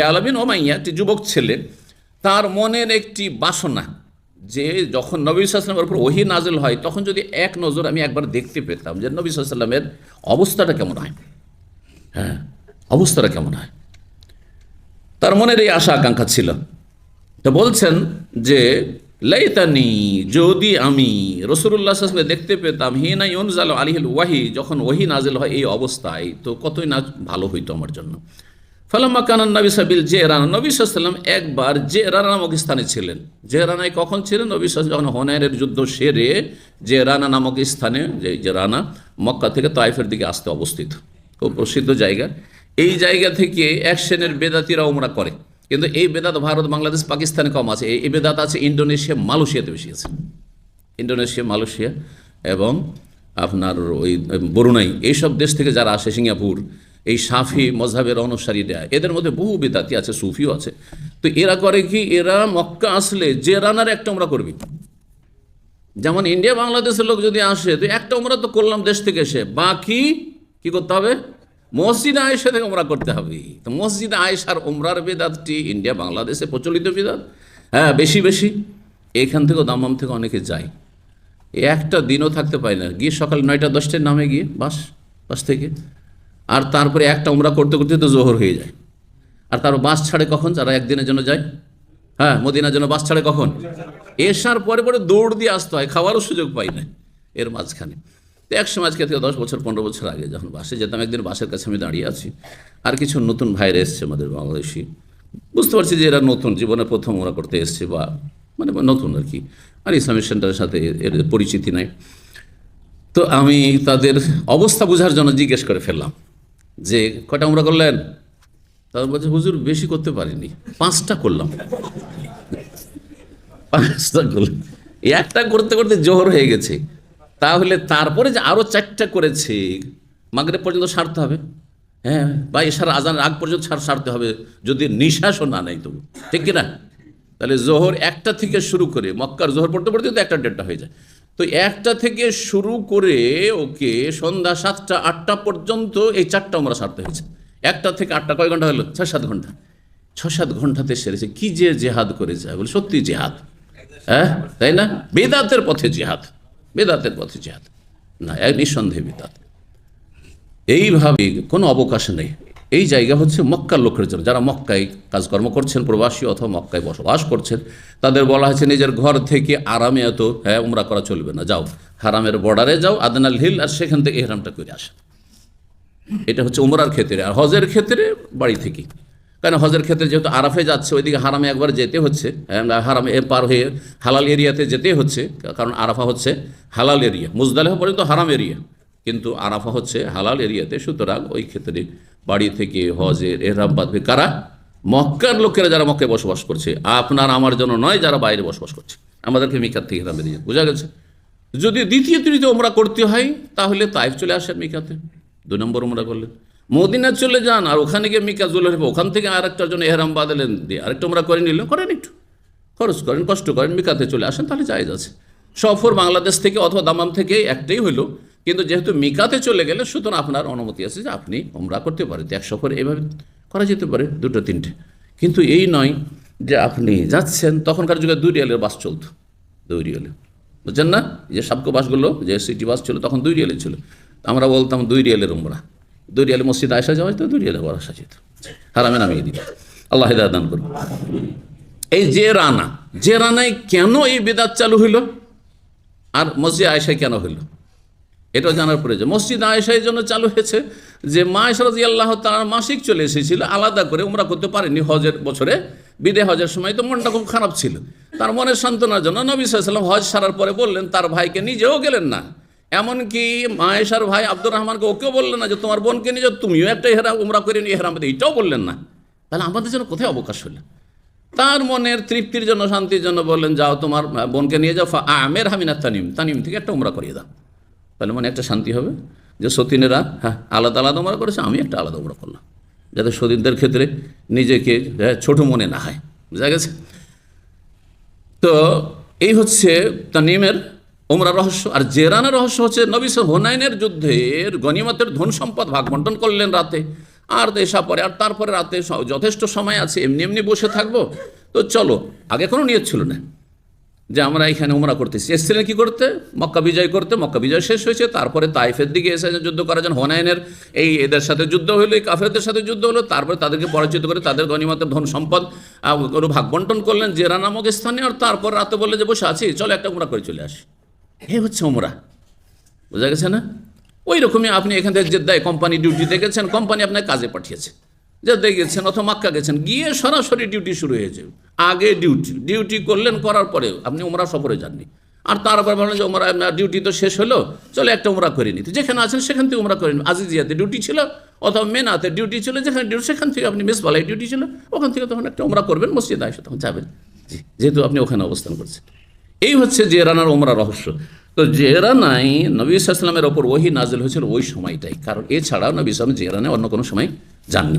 আলাবিন ওমাইয়া, একটি যুবক ছেলে, তার মনের একটি বাসনা যে যখন নবী সাল্লামের উপর ওহি নাজেল হয়, তখন যদি এক নজর আমি একবার দেখতে পেতাম যে নবী সাল্লামের অবস্থাটা কেমন হয়। হ্যাঁ অবস্থাটা কেমন হয়। তার মনের এই আশা আকাঙ্ক্ষা ছিল। তো বলছেন যে, লাইতানি, যদি আমি রসুল্লাহ আসলামকে দেখতে পেতাম হি হিনা ইউনজাল আলিহিল ওয়াহি, যখন ওহি নাজেল হয় এই অবস্থায়, তো কতই না ভালো হইতো আমার জন্য? ফালাম্মা কানান নবী সাবিল যে রানা নবী সাল্লাম একবার যে রানা নামক স্থানে ছিলেন। যে রানায় কখন ছিলেন? নবী সাল যখন হোনায়নের যুদ্ধ সেরে যে রানা নামক স্থানে, যে যে রানা মক্কা থেকে তাইফের দিকে আসতে অবস্থিত। খুব প্রসিদ্ধ জায়গা। এই জায়গা থেকে এক শ্রেণির বেদাতিরা ওমরা করে। কিন্তু এই বেদাত ভারত, বাংলাদেশ, পাকিস্তানে কম আছে। এই বেদাত আছে ইন্দোনেশিয়া, মালয়েশিয়াতে বেশি আছে। ইন্দোনেশিয়া, মালয়েশিয়া এবং আপনার ওই বরুণাই এইসব দেশ থেকে যারা আসে, সিঙ্গাপুর এই সাফি মজহাবের অনুসারীরা এদের মধ্যে বহু বেদাতি আছে, সুফিও আছে। তো এরা করে কি? এরা মক্কা আসলে যে রানার একটা আমরা করবি। যেমন ইন্ডিয়া, বাংলাদেশের লোক যদি আসে, তো একটা আমরা তো করলাম দেশ থেকে এসে। বাকি কি করতে হবে? মসজিদ আয়েশা থেকে ওমরা করতে হবে। তো মসজিদ আয়েশার ওমরার বেদাতটি ইন্ডিয়া, বাংলাদেশে প্রচলিত বেদাত। হ্যাঁ বেশি বেশি। এখান থেকেও দামাম থেকে অনেকে যায়। একটা দিনও থাকতে পারি না। গিয়ে সকাল নয়টা, দশটার নামে গিয়ে বাস বাস থেকে। আর তারপরে একটা উমরা করতে করতে তো জোহর হয়ে যায়। আর তার বাস ছাড়ে কখন? যারা একদিনের জন্য যায়। হ্যাঁ মদিনার জন্য বাস ছাড়ে কখন? এসার পরে পরে দৌড় দিয়ে আসতে হয়, খাওয়ারও সুযোগ পাই না এর মাঝখানে। তো এক সময় আজকে থেকে দশ বছর, পনেরো বছর আগে যখন বাসে যেতাম, একদিন বাসের কাছে আমি দাঁড়িয়ে আছি। আর কিছু নতুন ভাইরা এসছে আমাদের বাংলাদেশি। বুঝতে পারছি যে এরা নতুন, জীবনে প্রথম ওরা করতে এসছে বা মানে নতুন আর কি। আর ইসলামিক সেন্টারের সাথে এর পরিচিতি নাই। তো আমি তাদের অবস্থা বোঝার জন্য জিজ্ঞেস করে ফেললাম। যে কটা আমরা করলেন? তাদের বলছে, হুজুর, বেশি করতে পারিনি। পাঁচটা করলাম। পাঁচটা করলাম। একটা করতে করতে জোহর হয়ে গেছে। তাহলে তারপরে যে আরও চারটা করেছে মাগরে পর্যন্ত সারতে হবে। হ্যাঁ বা এসার আজানের আগ পর্যন্ত ছাড় সারতে হবে। যদি নিঃশ্বাসও না নেই তবু। ঠিক কিনা? তাহলে জোহর একটা থেকে শুরু করে, মক্কার জোহর পড়তে পড়তে একটা দেড়টা হয়ে যায়। তো একটা থেকে শুরু করে ওকে সন্ধ্যা সাতটা, আটটা পর্যন্ত এই চারটা আমরা সারতে হয়েছে। একটা থেকে আটটা কয় ঘণ্টা হলো? ছয় সাত ঘণ্টা। ছ সাত ঘন্টাতে সেরেছে। কি যে জেহাদ করে যায় বলে সত্যি জেহাদ। হ্যাঁ? তাই না? বেদাতের পথে জেহাদ। বেদাতের পথে জেহাদ। না, এক নিঃসন্দেহে বেদাত। এইভাবে কোনো অবকাশ নেই। এই জায়গা হচ্ছে মক্কার লোকের জন্য। যারা মক্কায় কাজকর্ম করছেন প্রবাসী অথবা মক্কায় বসবাস করছেন তাদের বলা হয়েছে নিজের ঘর থেকে আরামে এত হ্যাঁ উমরা করা চলবে না। যাও হারামের বর্ডারে যাও আদনাল হিল আর সেখান থেকে এহরামটা করে আসে। এটা হচ্ছে উমরার ক্ষেত্রে। আর হজের ক্ষেত্রে বাড়ি থেকে। কারণ হজের ক্ষেত্রে যেহেতু আরাফে যাচ্ছে ওইদিকে হারামে একবার যেতে হচ্ছে হ্যাঁ, হারামে পার হয়ে হালাল এরিয়াতে যেতে হচ্ছে কারণ আরাফা হচ্ছে হালাল এরিয়া। মুজদালেহা পর্যন্ত হারাম এরিয়া। কিন্তু আরাফা হচ্ছে হালাল এরিয়াতে সুতরাং ওই ক্ষেত্রে বাড়ি থেকে হজের এহরাম বাঁধবে কারা? মক্কার লোকেরা যারা মক্কায় বসবাস করছে, আপনার আমার জন্য নয়, যারা বাইরে বসবাস করছে। আমাদেরকে মিকাত থেকে এহরাম বেরিয়ে বোঝা গেছে? যদি দ্বিতীয় তৃতীয় ওমরা করতে হয়, তাহলে তাইফ চলে আসেন মিকাতে। দুই নম্বর ওমরা করলেন। মদিনা চলে যান, আর ওখানে গিয়ে মিকা চলে আসবে ওখান থেকে আর একটার জন্য এহরাম বাঁধলেন। দিয়ে আরেকটা ওমরা করে নিল করেন একটু। খরচ করেন, কষ্ট করেন, মিকাতে চলে আসেন, তাহলে জায়েজ আছে। সফর বাংলাদেশ থেকে অথবা দামাম থেকে একটাই হইল কিন্তু যেহেতু মিকাতে চলে গেলে, সুতরাং আপনার অনুমতি আছে যে আপনি ওমরা করতে পারেন। এক সফর এভাবে করা যেতে পারে, দুটো, তিনটে। কিন্তু এই নয় যে আপনি যাচ্ছেন, তখনকার যুগে দুই রিয়ালের বাস চলতো। দুই রিয়ালে। বুঝছেন না? যে সাবকো বাসগুলো, যে সিটি বাস ছিল, তখন দুই রিয়ালে ছিল। আমরা বলতাম দুই রিয়ালের উমরা। দুই রিয়ালে মসজিদ আসা যাওয়া যেত, দুই রিয়ালে আসা যেত। হারামে নামিয়ে দিত আল্লাহ দান করুন। এই যে রানা, যে রানায় কেন এই বেদাত চালু হইল? আর মসজিদ আয়সায় কেন হইল? এটাও জানার প্রয়োজন মসজিদ আয়েশার জন্য চালু হয়েছে, যে মা আয়সারদি আল্লাহ তার মাসিক চলে এসেছিল, আলাদা করে উমরা করতে পারেনি হজের বছরে বিদে হজের সময়। তো মনটা খুব খারাপ ছিল। তার মনের সান্ত্বনার জন্য নবী সাল্লাম হজ সারার পরে বললেন, তার ভাইকে নিজেও গেলেন না। এমনকি মায়েশার ভাই আব্দুর রহমানকে ওকেও বললেন না যে, তোমার বোনকে নিজে তুমিও একটা হেরা উমরা করে নিয়ে হেরাম এইটাও বললেন না। তাহলে আমাদের জন্য কোথায় অবকাশ হলো? তার মনের তৃপ্তির জন্য, শান্তির জন্য বললেন, যাও তোমার বোনকে নিয়ে যাও আমের হামিনা তানিম তানিম থেকে একটা উমরা করিয়ে দাও। তাহলে মনে একটা শান্তি হবে যে সতীনেরা হ্যাঁ আলাদা আলাদা উমরা করেছে আমি একটা আলাদা উমরা করলাম। যাতে সতীনদের ক্ষেত্রে নিজেকে হ্যাঁ, ছোট মনে না হয়। বুঝা গেছে? তো এই হচ্ছে তানিমের ওমরা রহস্য। আর জেরানের রহস্য হচ্ছে নবী হোনাইনের যুদ্ধের গনিমতের ধন সম্পদ ভাগ বন্টন করলেন রাতে। আর দেশা পরে আর তারপরে রাতে যথেষ্ট সময় আছে এমনি এমনি বসে থাকব। তো চলো আগে কোনো নিয়ত ছিল না। যে আমরা এখানে উমরা করতেছি। এসেছিলেন কি করতে? মক্কা বিজয় করতে। মক্কা বিজয় শেষ হয়েছে। তারপরে তাইফের দিকে এসে যুদ্ধ করার জন্য হোনায়নের এই এদের সাথে যুদ্ধ হলো, এই কাফেরদের সাথে যুদ্ধ হলো। তারপরে তাদেরকে পরাজিত করে তাদের গণিমতের ধন সম্পদ কোনো ভাগ বন্টন করলেন। জেরা নামক স্থানে আর তারপর রাতে বললে যে, বসে আছি, চলো একটা উমরা করে চলে আসি। এই হচ্ছে উমরা। বোঝা গেছে না? ওই রকমই আপনি এখান থেকে জেদ্দায় কোম্পানি ডিউটিতে গেছেন কোম্পানি আপনাকে কাজে পাঠিয়েছে। জেদ্দায় গেছেন অথবা মাক্কা গেছেন, গিয়ে সরাসরি ডিউটি শুরু হয়েছে আগে ডিউটি ডিউটি করলেন, করার পরে আপনি উমরা সফরে যাননি। আর তারপর বললেন যে, উমরা ডিউটি তো শেষ হলো, চলো একটা উমরা করে নিতে যেখানে আছেন সেখান থেকে উমরা করে নিন। আজিজিয়াতে ডিউটি ছিল, অথবা মেনাতে ডিউটি ছিল, যেখানে ডিউটি সেখান থেকে আপনি মিস বালাই ডিউটি ছিল, ওখান থেকে তখন একটা উমরা করবেন, মসজিদে আসে তখন যাবেন। যেহেতু আপনি ওখানে অবস্থান করছেন। এই হচ্ছে জেরানার ওমরা রহস্য। তো জেরানাই নবী ইসলামের ওপর ওহি নাজেল হয়েছিল ওই সময়টাই। কারণ এছাড়াও নবী সালাম জেরানে অন্য কোনো সময় যাননি।